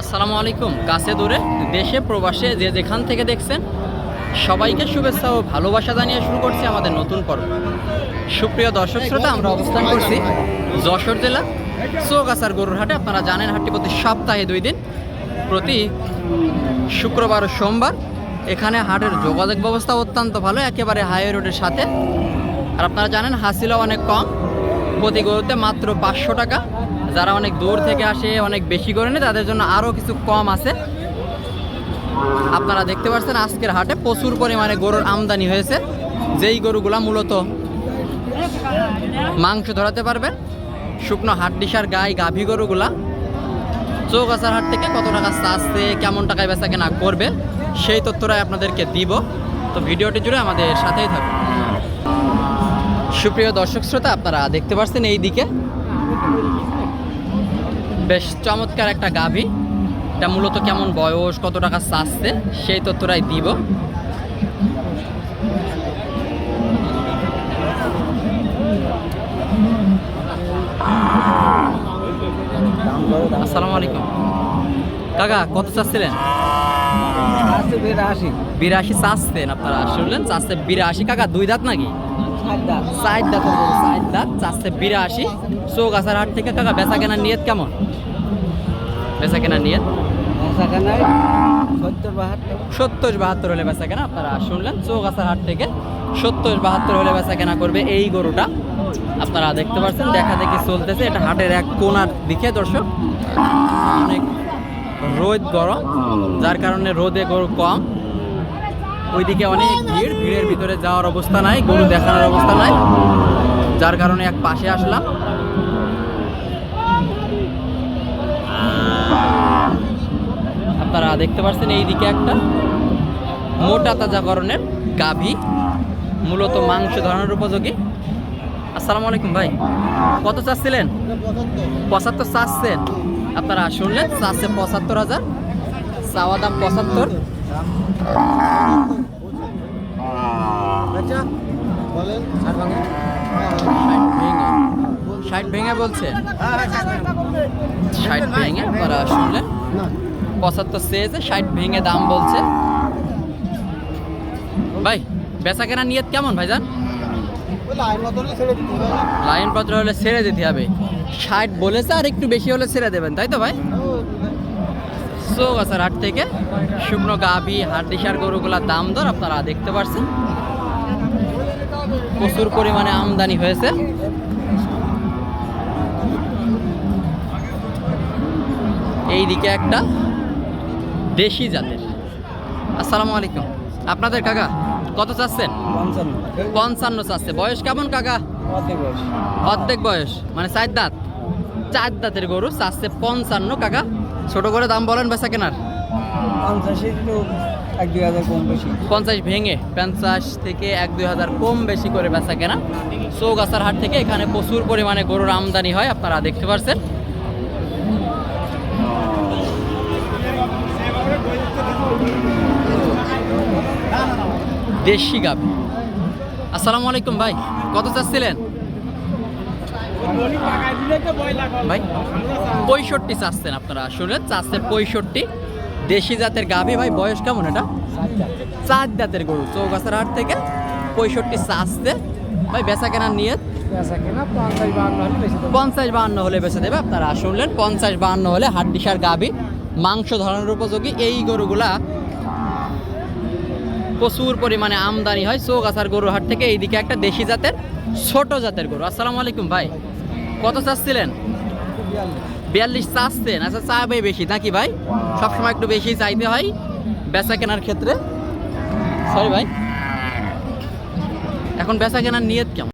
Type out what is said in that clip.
আসসালামু আলাইকুম। কাছে দূরে, দেশে, প্রবাসে, যে যেখান থেকে দেখছেন, সবাইকে শুভেচ্ছা ও ভালোবাসা জানিয়ে শুরু করছি আমাদের নতুন পর্ব। সুপ্রিয় দর্শক শ্রোতা, আমরা অবস্থান করছি যশোর জেলা, চৌগাছার গরুর হাটে আপনারা জানেন, হাটটি প্রতি সপ্তাহে দুই দিন, প্রতি শুক্রবার ও সোমবার। এখানে হাটের যোগাযোগ ব্যবস্থা অত্যন্ত ভালো, একেবারে হাইওয়ে রোডের সাথে। আর আপনারা জানেন, হাসিলাও অনেক কম। প্রতি গরুতে মাত্র পাঁচশো টাকা যারা অনেক দূর থেকে আসে, অনেক বেশি করে নেয়, তাদের জন্য আরও কিছু কম আছে। আপনারা দেখতে পাচ্ছেন আজকের হাটে প্রচুর পরিমাণে গরুর আমদানি হয়েছে। যেই গরুগুলা মূলত মাংস ধরাতে পারবেন, শুকনো হাড্ডিসার গাই, গাভী গরুগুলা। চোখ চৌগাছার হাট থেকে কত টাকা চাচ্ছে, কেমন টাকায় বেচা কেনা করবে, সেই তথ্যটাই আপনাদেরকে দিব। তো ভিডিওটি জুড়ে আমাদের সাথেই থাকুন। সুপ্রিয় দর্শক শ্রোতা, আপনারা দেখতে পাচ্ছেন এই দিকে বেশ চমৎকার একটা গাভী। এটা মূলত কেমন বয়স কত টাকা চাচ্ছে সেই তথ্যটাই দিব। আসসালামু আলাইকুম। কাকা কত চাচ্ছিলেন? বিরাশি চাচ্ছেন আপনারা শুনলেন? চাচ্ছে বিরাশি। কাকা দুই দাঁত নাকি? চার দাঁত চার দাঁত চাচ্ছে বিরাশি। চৌগাছার হাট থেকে। কাকা বেচা কেনার নিয়ত কেমন? বেচা কেনার নিয়ত? সত্তর বাহাত্তর। হলে বেচা কেনা। আপনারা শুনলেন চৌগাছার হাট থেকে। সত্তর বাহাত্তর হলে বেচা কেনা করবে এই গরুটা। আপনারা দেখতে পাচ্ছেন দেখা দেখি চলতেছে। এটা হাটের এক কোনার দিকে দর্শক। অনেক রোদ গরম যার কারণে রোদে গরু কম। ওইদিকে অনেক ভিড়, ভিড়ের ভিতরে যাওয়ার অবস্থা নাই, গরু দেখানোর অবস্থা নাই, যার কারণে এক পাশে আসলাম। আপনারা দেখতে পাচ্ছেন এইদিকে একটা মোটা তাজাকরণের গাভী, মূলত মাংস ধরানোর উপযোগী। আসসালামু আলাইকুম ভাই, কত চাচ্ছিলেন? পঁচাত্তর চাচ্ছেন। আপনারা শুনলেন, চাচ্ছে পঁচাত্তর হাজার, চাওয়া দাম পঁচাত্তর। ষাট ভেঙে বলছে। ষাট ভেঙে আপনারা শুনলেন পঁচাত্তর চেয়েছে ষাট ভেঙে দাম বলছে। ভাই বেচা কেনা নিয়ত কেমন ভাইজান? লাইন পত্র হলে ছেড়ে দিতে হবে। ষাট বলেছে আর একটু বেশি হলে ছেড়ে দেবেন তাই তো ভাই? চৌগাছার হাট থেকে শুকনো গাভি হাড্ডিসার গরুগুলার দাম দর আপনারা দেখতে পাচ্ছেন প্রচুর পরিমাণে আমদানি হয়েছে। এইদিকে একটা দেশি জাতের। আসসালামু আলাইকুম। আপনাদের কাকা কত চাচ্ছেন? পঞ্চান্ন। চাচ্ছে। বয়স কেমন কাকা? অর্ধেক বয়স। মানে চার দাঁত। চার দাঁতের গরু চাচ্ছে পঞ্চান্ন কাকা। ছোট করে দাম বলেন বেচা কেনার? এক দুই হাজার কম বেশি। পঞ্চাশ ভেঙে পঞ্চাশ থেকে এক দুই হাজার কম বেশি করে বেচা কেনা। চৌগাছার হাট থেকে এখানে প্রচুর পরিমাণে গরুর আমদানি হয় আপনারা দেখতে পাচ্ছেন দেশি গাভী। আসসালামু আলাইকুম ভাই কত চাচ্ছিলেন? ভাই, পঁয়ষট্টি চাচ্ছেন আপনারা, শুনলেন? চাচ্ছে পঁয়ষট্টি। দেশি জাতের গাভি, ভাই, বয়স কেমন এটা? চার জাতের গরু, চৌগাছার হাট থেকে পঁয়ষট্টি চাচ্ছে। ভাই, বেচা কেনার নিয়ে পঞ্চাশ বাহান্ন হলে বেচে দেবে আপনারা, শুনলেন? পঞ্চাশ বাহান্ন হলে হাড্ডিসার গাভি, মাংস ধরানোর উপযোগী। এই গরুগুলা প্রচুর পরিমাণে আমদানি হয় চৌগাছার গরুর হাট থেকে। এইদিকে একটা দেশি জাতের, ছোট জাতের গরু। আসসালামু আলাইকুম, ভাই। কত চাচ্ছিলেন? বিয়াল্লিশ চাচ্ছেন। আচ্ছা চাবে বেশি, নাকি ভাই? সবসময় একটু বেশি চাইতে হয় বেচা কেনার ক্ষেত্রে। সরি ভাই। এখন বেচা কেনার নিয়ত কেমন?